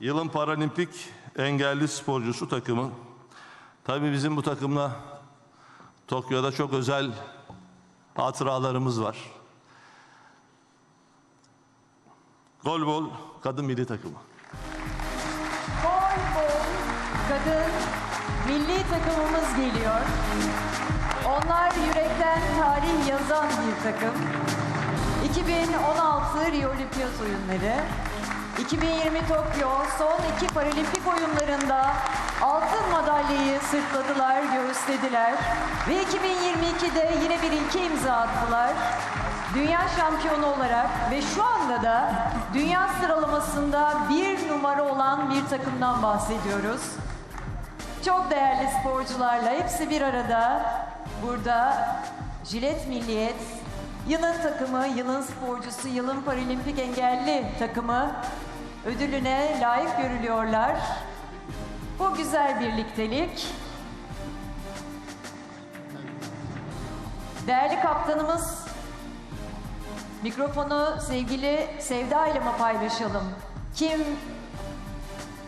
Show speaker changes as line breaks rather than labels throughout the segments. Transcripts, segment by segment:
Yılın paralimpik engelli sporcusu takımı. Tabii bizim bu takımla Tokyo'da çok özel hatıralarımız var. Golbol kadın milli takımı.
Voleybol kadın milli takımımız geliyor. Onlar yürekten tarih yazan bir takım. 2016 Rio Olimpiyat Oyunları, 2020 Tokyo son iki paralimpik oyunlarında altın madalyayı sırtladılar, göğüslediler. Ve 2022'de yine bir ilke imza attılar. Dünya şampiyonu olarak ve şu anda da dünya sıralamasında bir numara olan bir takımdan bahsediyoruz. Çok değerli sporcularla hepsi bir arada burada Jilet Milliyet, yılın takımı, yılın sporcusu, yılın paralimpik engelli takımı ödülüne layık görülüyorlar. Bu güzel birliktelik. Değerli kaptanımız mikrofonu sevgili Sevda ile mi paylaşalım? Kim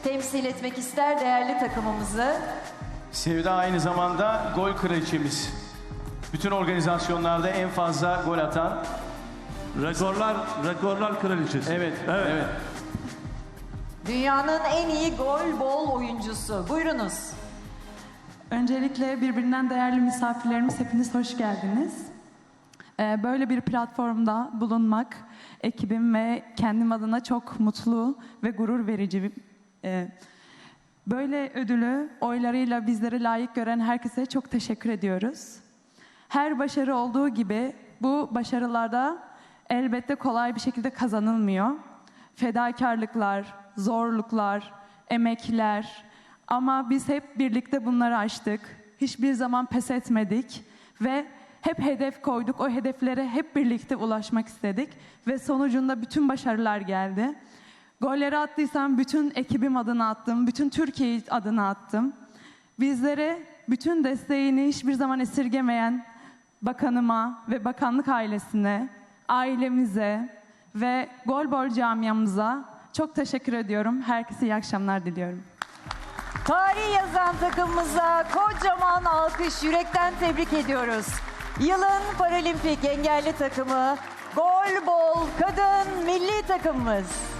temsil etmek ister değerli takımımızı?
Sevda aynı zamanda gol kraliçemiz. Bütün organizasyonlarda en fazla gol atan.
Rekorlar, rekorlar kraliçesi.
Evet, evet.
Dünyanın en iyi gol bol oyuncusu. Buyurunuz.
Öncelikle birbirinden değerli misafirlerimiz hepiniz hoş geldiniz. Ee, Böyle bir platformda bulunmak ekibim ve kendim adına çok mutlu ve gurur verici. Ee, Böyle ödülü oylarıyla bizlere layık gören herkese çok teşekkür ediyoruz. Her başarı olduğu gibi bu başarılarda elbette kolay bir şekilde kazanılmıyor. Fedakarlıklar, zorluklar, emekler ama biz hep birlikte bunları aştık. Hiçbir zaman pes etmedik ve hep hedef koyduk. O hedeflere hep birlikte ulaşmak istedik ve sonucunda bütün başarılar geldi. Golleri attıysam bütün ekibim adına attım, bütün Türkiye adına attım. Bizlere bütün desteğini hiçbir zaman esirgemeyen bakanıma ve bakanlık ailesine, ailemize ve golbol camiamıza çok teşekkür ediyorum. Herkese iyi akşamlar diliyorum.
Tarih yazan takımımıza kocaman alkış yürekten tebrik ediyoruz. Yılın paralimpik engelli takımı Gol Bol Kadın Milli Takımımız.